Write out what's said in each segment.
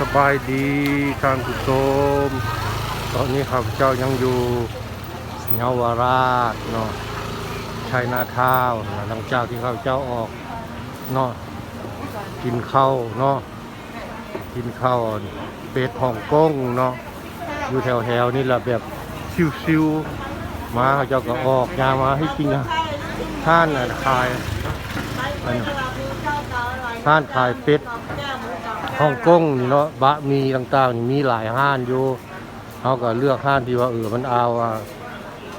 สบายดีท่านผู้ชม ตอนนี้ข้าพเจ้ายังอยู่เยาวราชเนาะชัยนาทาวน์หลังจากที่ข้าพเจ้าออกเนาะกินข้าวเนาะกินข้าวเป็ดฮ่องกงเนาะอยู่แถวๆนี่แหละแบบชิวๆมาเขาเจ้าก็ออกยามาให้กินนะท่านขายท่านขายเป็ด ฮ่องกงนี่เนาะบะมีต่างๆนี่มีหลายห้านอยู่เขาก็เลือกห้านที่ว่าเออมันเอาว่า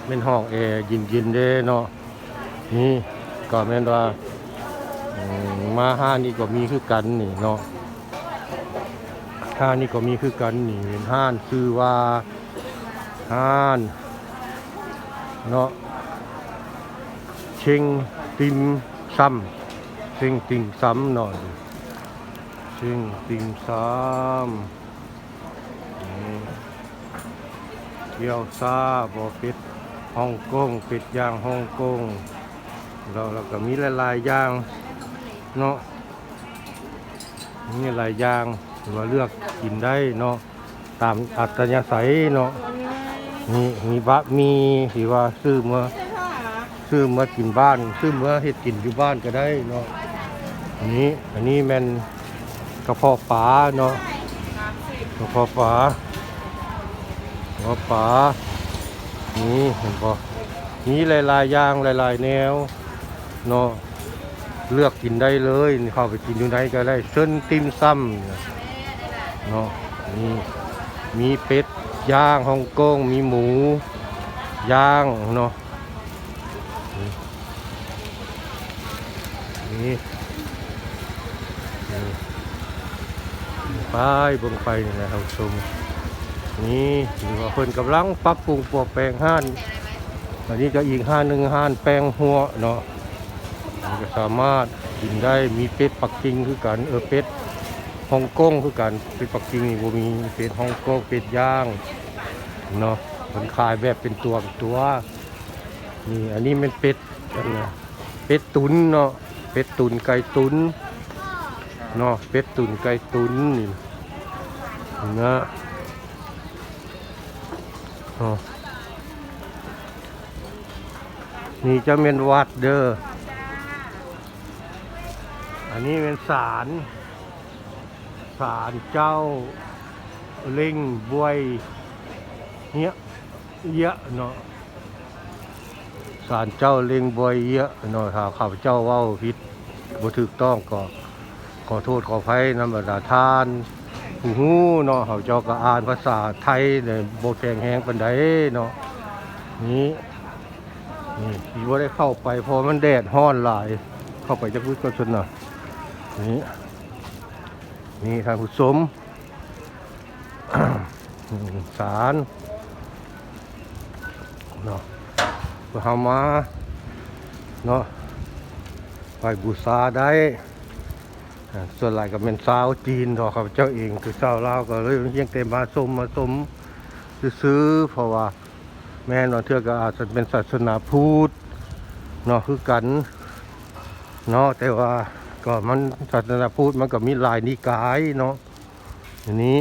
เป็นห้องแอร์เย็นๆเด้เนาะนี่ก็แม่นว่ามาห้านี่ก็มีคือกันนี่เนาะห้านี่ก็มีคือกันนี่เป็นห้านชื่อว่าห้านเนาะเชงติมซัมเชงติมซัมเนาะ ซึ่งติงซามเกี๊ยวซาบอเป็ดฮ่องกงเป็ดย่างฮ่องกงเราเราก็มีหลายๆอย่างเนาะมีหลายอย่างหรือว่าเลือกกินได้เนาะตามอัตยาศัยเนาะนี่มีบะมีที่ว่าซื้อมาซื้อมากินบ้าน ซื้อมาเฮ็ดกินอยู่บ้านก็ได้เนาะอันนี้อันนี้แมน กระเพาะปลาเนาะกระเพาะปลากระเพาะปลานี่เห็นปะมีหลายๆอย่างหลาย ๆ แนวเนาะเลือกกินได้เลยนี่เข้าไปกินอยู่ไหนก็ได้เส้นติมซ้ำเนาะนี่มีเป็ดย่างฮ่องกงมีหมูย่างเนาะนี่ ไปเบิ่งไปนี่แหละท่านผู้ชมนี่ถือว่าเพิ่นกำลังปรับปรุงปรับแปลงห้านอันนี้ก็อีกห้านหนึ่งห้านแปลงหัวเนาะมันก็สามารถกินได้มีเป็ดปักกิ่งคือกันเออเป็ดฮ่องกงคือกันเป็ดปักกิ่งนี่บ่มีเป็ดฮ่องกงเป็ดย่างเนาะมันขายแบบเป็นตัวตัวนี่อันนี้มันเป็ดอันะเป็ดตุนเนาะเป็ดตุนไก่ตุนเนาะเป็ดตุนไก่ตุนนี่ นะนี่จะเป็นวัดเด้อ อันนี้เป็นศาล ศาลเจ้าล่งบวยเนี้ยเยอะเนาะศาลเจ้าเล่งบวยเยอะเนาะถ้าข้าพเจ้าเว่าผิดบ่ถูกต้องก็ขอโทษขออภัยนำบรรดาทาน ผู้ฮู้เนาะเขาเจ้าก็อ่านภาษาไทยเนี่ยโบแข็งแหงปันใดเนาะนี่นี่ที่ว่าได้เข้าไปเพอมันแดดห้อนหลาย เข้าไปจะพูดก็ชนหน่อยนี่นี่ทางผู้ชมสารเนาะเพื่อเฮามาเนาะไปบูชาได้ ส่วนหลายก็เป็นสาวจีนทอข้าพเจ้าเองคือสาวลาวก็เลยยังเต็มมาสมมาสมซื้อเพราะว่าแม่นอนเทือก็อาจจะเป็นศาสนาพุทธเนาะคือกันเนาะแต่ว่าก็มันศาสนาพุทธมันก็มีหลายนิกายเนาะอันนี้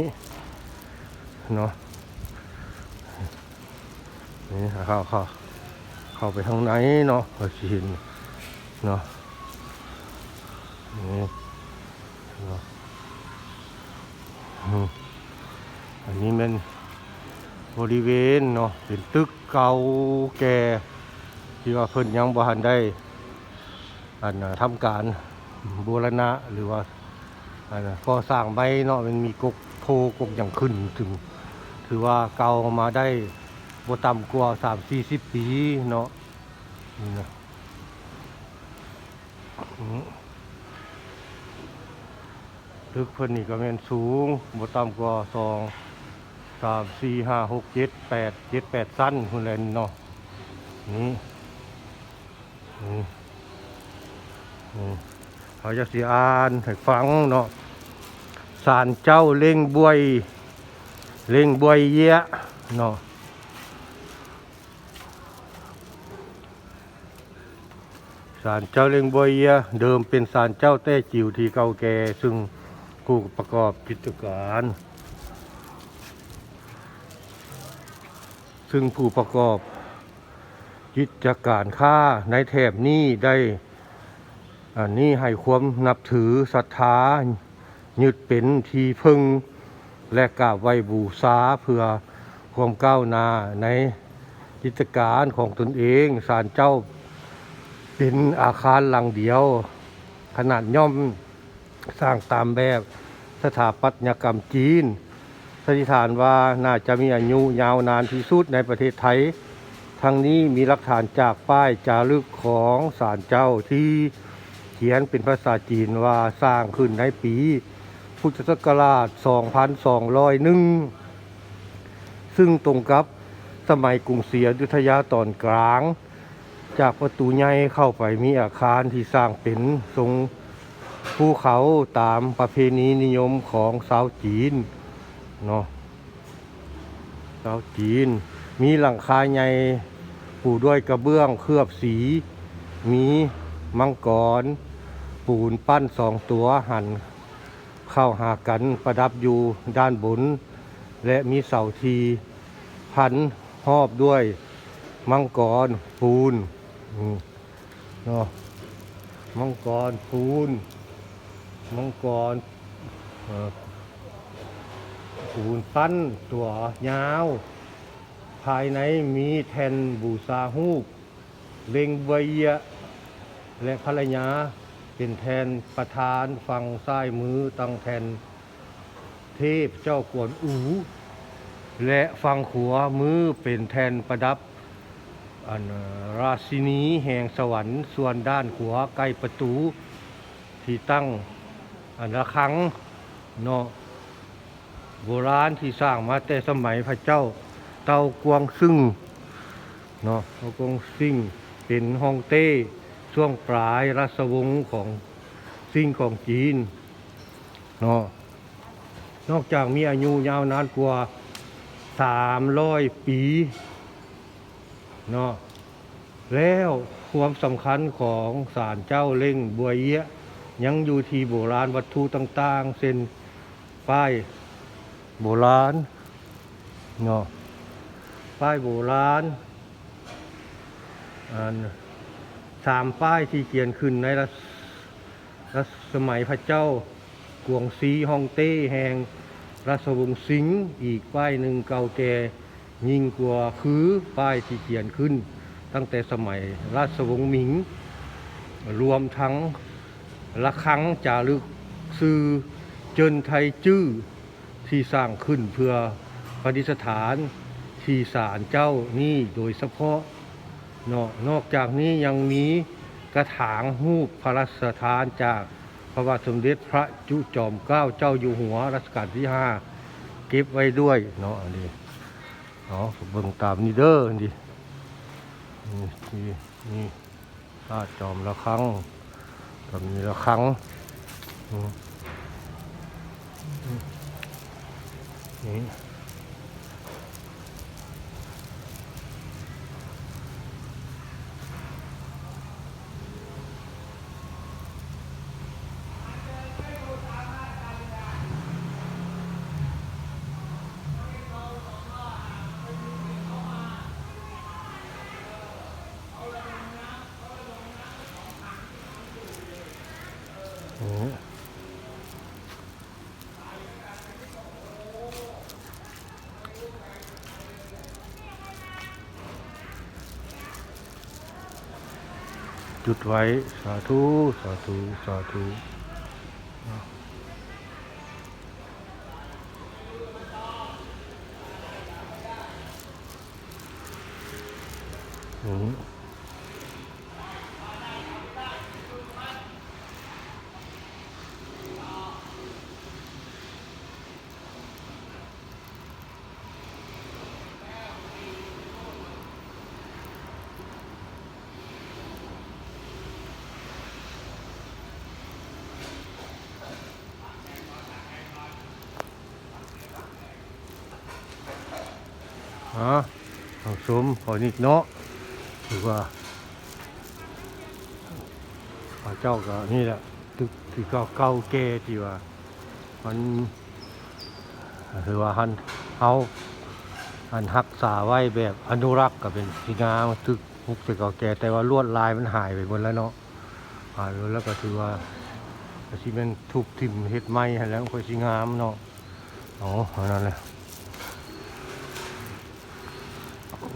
เนาะนี่เข้าเข้าเข้าไปทางไหนเนาะก็สิเห็นเนาะนี่ อันนี้มันบริเวณเนาะเป็นตึกเก่าแก่ที่ว่าเพิ่นยังบ่ทันได้อันทำการบูรณะหรือว่าอันก่อสร้างใบเนาะมันมีกกโพกกอย่างขึ้นถึง ถือว่าเก่ามาได้บ่ต่ำกว่า3 40ปีเนาะนี่นะอืม ตึกเพิ่นนี่ก็แม่นสูงบ่ต่ำกว่าสองสามสี่ห้าหกเจ็ดแปดเจ็ดแปดสั้นคุณแลนเนาะนี่นี่นี่เขาจะสีอ่านให้ฟังเนาะสารเจ้าเล่งบวย เล่งบวยเยะเนาะศาลเจ้าเล่งบวยเยะเดิมเป็นศาลเจ้าแต้จิ๋วที่เก่าแก่ซึ่ง ผู้ประกอบกิจการ ซึ่งผู้ประกอบกิจการค้าในแถบนี้ได้อันนี้ให้ความนับถือศรัทธายึดเป็นที่พึ่งและกราบไหวบูชาเพื่อความก้าวหน้าในกิจการของตนเองศาลเจ้าเป็นอาคารหลังเดียว ขนาดย่อม สร้างตามแบบสถาปัตยกรรมจีนสันนิษฐานว่าน่าจะมีอายุยาวนานที่สุดในประเทศไทย ทั้งนี้มีหลักฐานจากป้ายจารึกของศาลเจ้าที่เขียนเป็นภาษาจีนว่าสร้างขึ้นในปี พุทธศักราช 2201 ซึ่งตรงกับสมัยกรุงศรีอยุธยาตอนกลาง จากประตูใหญ่เข้าไปมีอาคารที่สร้างเป็นทรง ภูเขาตามประเพณีนิยมของชาวจีนเนาะชาวจีน มีหลังคาใหญ่ปูด้วยกระเบื้องเคลือบสี มีมังกร ปูนปั้นสองตัวหัน เข้าหากันประดับอยู่ด้านบน และมีเสาทีพันหอบด้วยมังกรปูนเนาะมังกรปูน มังกรเอ่อปูนปั้นตัวยาว ภายในมีแทนบูซาฮูกเลงเวียและภรรยาเป็นแทนประธานฝั่งซ้ายมือตั้งแทนเทพเจ้ากวนอู และฝั่งขวามือเป็นแทนประดับอันราชินีแห่งสวรรค์ส่วนด้านขวาใกล้ประตูที่ตั้ง อันละครั้งเนาะโบราณที่สร้างมาแต่สมัยพระเจ้าเตากวงซึ่งเนาะเตากวงซิ่งเป็นฮ่องเต้ช่วงปลายรัชวงศ์ของซิ่งของจีนเนาะนอกจากมีอายุยาวนานกว่า 300 ปีเนาะแล้วความสำคัญของศาลเจ้าเล่งบัวเยะ ยังอยู่ที่โบราณวัตถุต่างๆเช่นป้ายโบราณเนาะป้ายโบราณอันสามป้ายที่เขียนขึ้นในรัชรัสมัยพระเจ้ากวงซีฮ่องเต้แห่งราชวงศ์สิงห์อีกป้ายหนึ่งเก่าแก่ยิ่งกว่าคือป้ายที่เขียนขึ้น ตั้งแต่สมัยราชวงศ์หมิง รวมทั้ง ละครังจารึกซื่อเจินไทยจื้อที่สร้างขึ้นเพื่อประดิษฐานที่ศาลเจ้านี่โดยเฉพาะเนาะนอกจากนี้ยังมีกระถางรูปพระราชทานจากพระบาทสมเด็จพระจุจอมเกล้าเจ้าอยู่หัวรัชกาลที่ห้าเก็บไว้ด้วยเนาะอันนี้เนาะเบิ่งตามนี่เด้อนี่นี่นี่นี่พระจอมละครัง ก็มีละครังอืมอืมนี่ จุดไว้ สาธุ สาธุ สาธุอืม ฮะเอาสมพอนิดเนาะถือว่าพระเจ้าก็นี่แหละตึกที่เก่าเก่าแก่ที่ว่า มันถือว่าหันเอาอันรักษาไว้แบบอนุรักษ์ก็เป็นสีงามตึกมุกแต่เก่าแก่แต่ว่าลวดลายมันหายไปหมดแล้วเนาะหายไปแล้วก็ถือว่าก็สิเป็นทุบทิ่มเฮ็ดไม้แล้วมันก็สิงามเนาะอ๋ออานั่นแหละ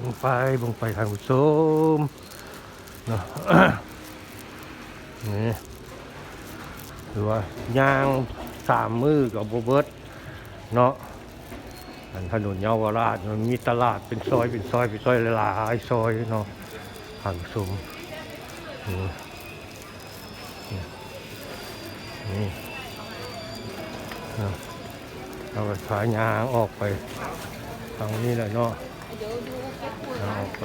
ลงไปลงไปทางผู้ชมเนาะนี่หรือว่าย่างสามมือกับโบเบิร์ตเนาะอันถนนเยาวราชมันมีตลาดเป็นซอยเป็นซอยเป็นซอยหลายซอยเนาะทางชมนี่นี่นี่เนาะเราก็ขายยางออกไปทางนี้แหละเนาะ เอาออกไป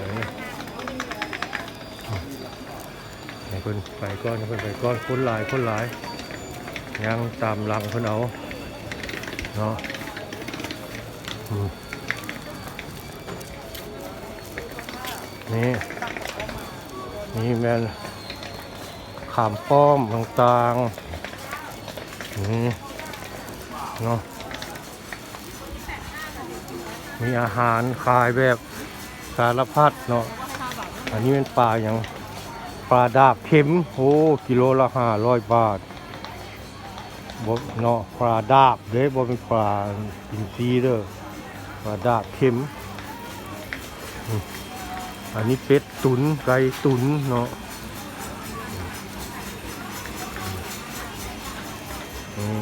ให้คนไปก้อนให้คนไปก้อนคนหลายคนหลายยังตามหลังคนเอาเนาะนี่นี่แมนขามป้อมต่างๆนี่เนาะ มีอาหารขายแบบสารพัดเนาะ อันนี้เป็นปลาอย่างปลาดาบเข็มโอ้กิโลละห้าร้อยบาทบเนาะปลาดาบเด้บ่เป็นปลาอินทรีเด้อปลาดาบเข็ม อันนี้เป็ดตุนไก่ตุนเนาะอืม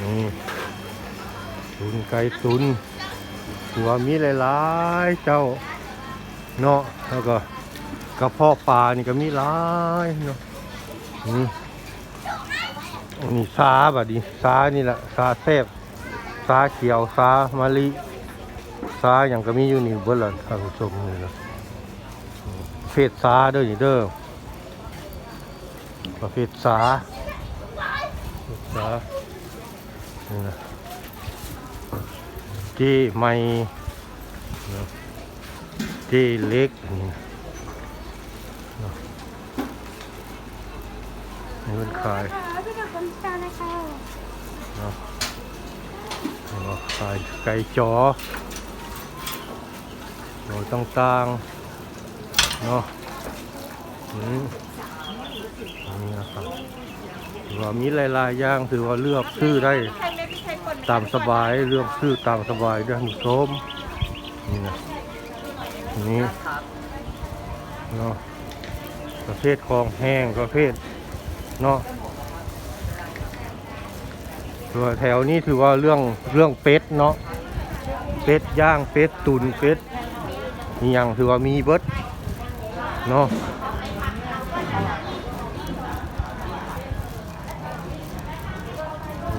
นี่ ตุนไก่ตุนตัวมีหลายๆเจ้าเนาะแล้วก็กระเพาะปลานี่ก็มีหลายเนาะนี่นี่ซาบัดนี้ซานี่แหละซาแซบซาเขียวซามะลิซาอย่างก็มีอยู่นี่เบิดละท่านผู้ชมนี่ละประเภทซาเด้อนี่เด้อประเภทซาซานี่นะ เก้ไม่เนาะเล็กนี่นาะนี่มันขายพี่กับคนตานะคะเนาะแล้วก็ขายไก่จอโหนต่างๆเนาะอืมนี่นะครับว่ามีหลายๆอย่างถือว่าเลือกซื้อได้ ตามสบายเลือกซื้อตามสบายด้วยคุณผู้ชมนี่นะนี่เนาะประเภทของแห้งประเภทเนาะตัวแถวนี้ถือว่าเรื่องเรื่องเป็ดเนาะเป็ดย่างเป็ดตุนเป็ดนี่ยังถือว่ามีเบิดเนาะ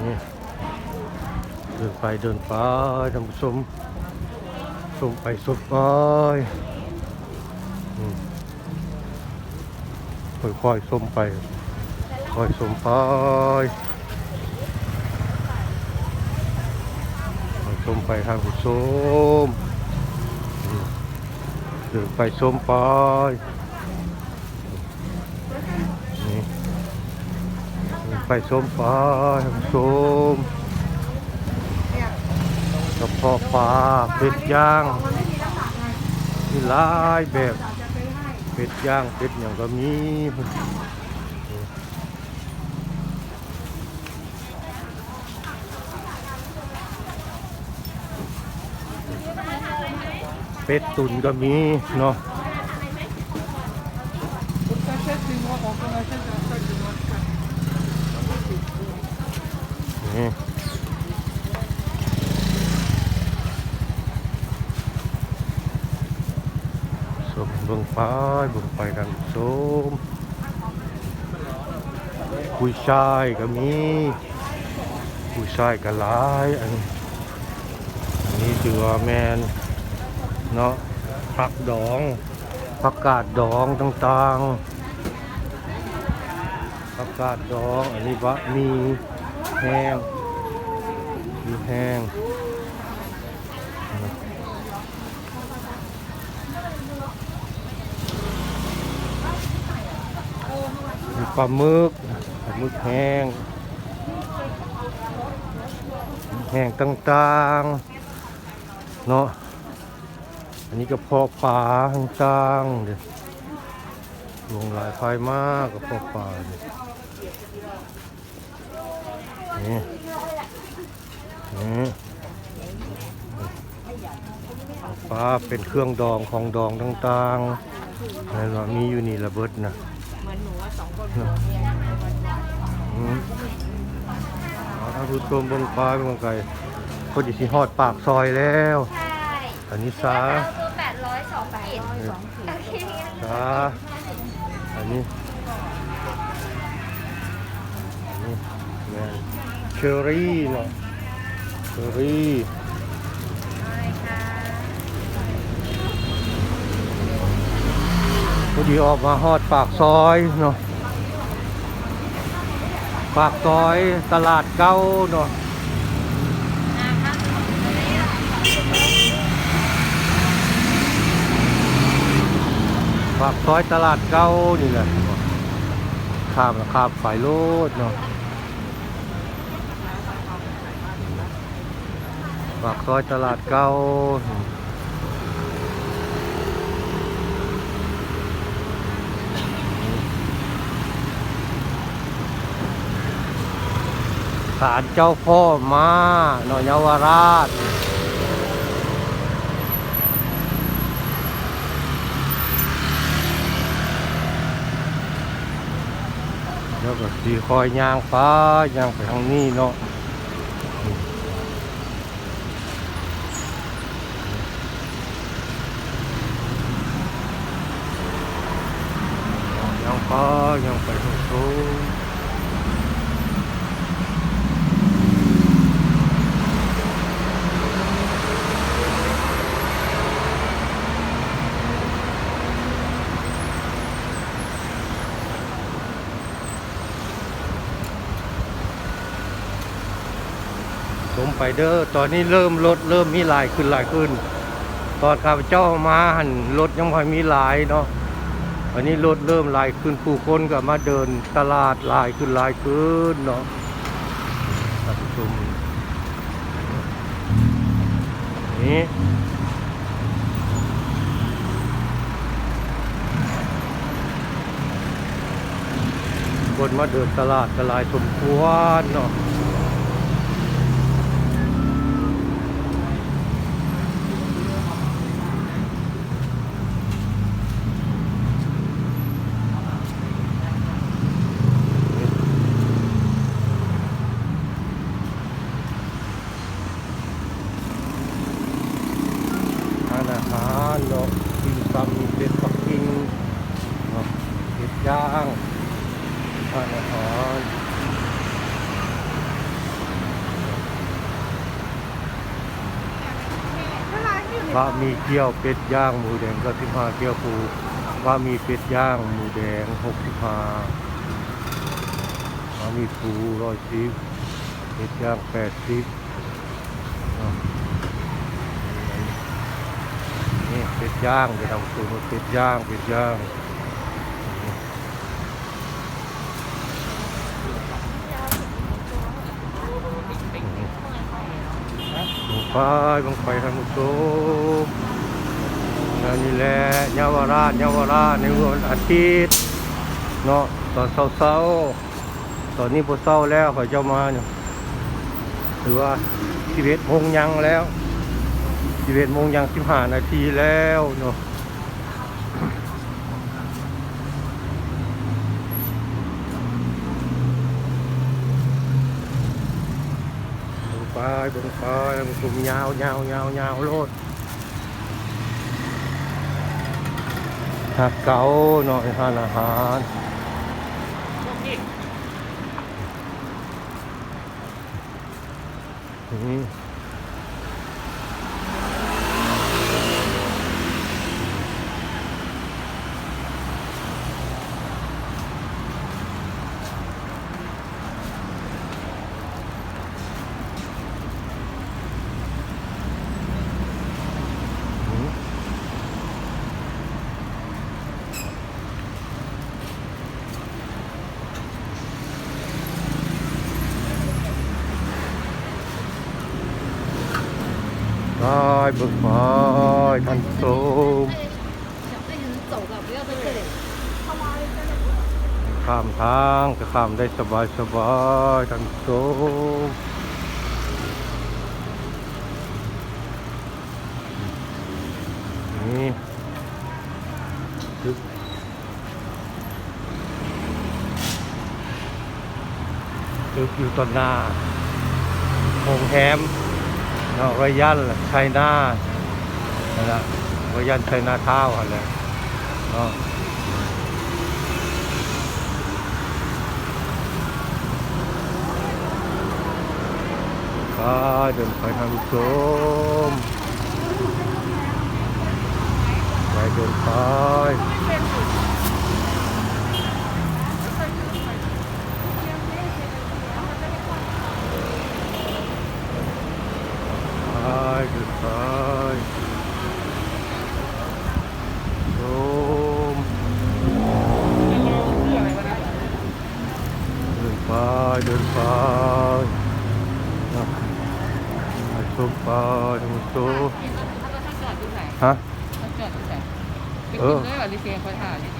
นี่ เดิน ไปเดินไปท่านผู้ชมชมไปชมไปค่อยๆชมไป ค่อยชมไปค่อยชมไปทางผู้ชมเดินไปชมไปไปชมไปท่านผู้ชม พอปลาเป็ดย่างมีหลายแบบเป็ดย่างเป็ดอย่างก็มีเป็ดตุนก็มีเนาะ On s'achète les noix, on en achète un sac de noix de cajou. นี่สมเบิ่งไปเบิ่งไปกันสม กุยช่ายก็มีกุยช่ายก็หลายอันอันนี้ถือว่าแมนเนาะผักดองผักกาดดองต่างๆผักกาดดองอันนี้บะมีแห้งมีแห้งมีปลาหมึก มึกแห้งแห้งต่างๆ เนาะอันนี้ก็เพาะป่าต่างๆเดี๋ยวลงหลายไฟมากกับเพาะป่าเนี่ยนี่นี่ปลาเป็นเครื่องดองของดองต่างๆนั่นว่ามีอยู่นี่ระเบิดนะเหมือนหนูสองคน ผัวเมียอืมเอาถ้าผู้ชมเบนปลาเบนไก่ก็จะสิฮอดปากซอยแล้ว ใช่อันนี้ซาตัวแปดร้อยสองขีดโอเคซาอันนี้อันนี้แมนเชอรี่เนาะเชอรี่ได้ค่ะพอดีออกมาฮอดปากซอยเนาะ ปากซอยตลาดเก้าเนาะปากซอยตลาดเก้านี่แหละข้ามข้ามฝ่ายโลดเนาะปากซอยตลาดเก้า ศาลเจ้าพ่อมาเนาะเยาวราช แล้วก็สีคอยย่างฟ้าย่างไปทางนี้เนาะย่างฟ้าย่างไปทางโน้น สมไปเด้อตอนนี้เริ่มรถเริ่มมีหลายขึ้นหลายขึ้น ตอนข้าพเจ้ามาหันรถยังพอมีหลายเนาะวันนี้รถเริ่มหลายขึ้นผู้คนก็มาเดินตลาดหลายขึ้นหลายขึ้นเนาะท่านผู้ชมนี่คนมาเดินตลาดก็หลายสมควรเนาะ ร้านอาหารเนาะกินซำมีเป็ดปักกิ่งเนาะเป็ดย่างร้านอาหารบะมีเกี๊ยวเป็ดย่างหมูแดงก็สิบห้าเกี๊ยวปูบะหมีเป็ดย่างหมูแดงหกสิบห้าบะมีปูร้อยสิบเป็ดย่างแปดสิบนี่เป็ดย่างเดี๋ยวทำสูตรเป็ดย่างเป็ดย่าง ไปลงไฟทางมุโซนั่นนี่แหละเยาวราชเยาวราชในวันอาทิตย์เนาะตอนเศร้าๆตอนนี้พอเศร้าแล้วขอเจ้ามาเนี่ยถือว่าชีวิตโมงยังแล้วสิบเอ็ดโมงยังสิบห้านาทีแล้วเนาะล งไปลงไปกลุ่มยาวยาวยาวยาวโลดหักเก๋าเนาะทานอาหารอืมอืม คายบึกคอยท่านสมข้ามทางก็ข้ามได้สบายสบายท่านสมนี่ตึกตึกอยู่ต้นหน้าโฮมแฮม เนาะรยันชัยนานั่นแหละรยันชัยนาเท้าอะไรเนาะไปเดินไปทางชมไปเดินไป ไปเอกิอนด้วยเหรอลิเกเขาถ่ายนี่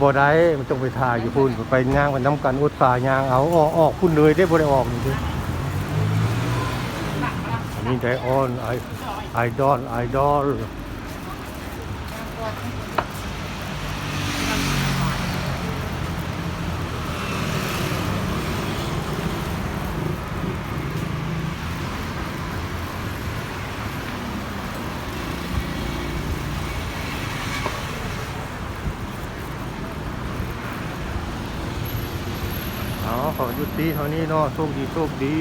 บ่ได้มันต้องไปถ่ายอยู่พุ่นไปย่างไปน้ำกันอุตสาห์ย่างเอาออกออกพุ่นเลยได้บ่ได้ออกนี่เด้อันนี้ไดออนไอไอดอลไอดอลเอาขอยุ ซีเท่านี้เนาะโชคดีโชคดี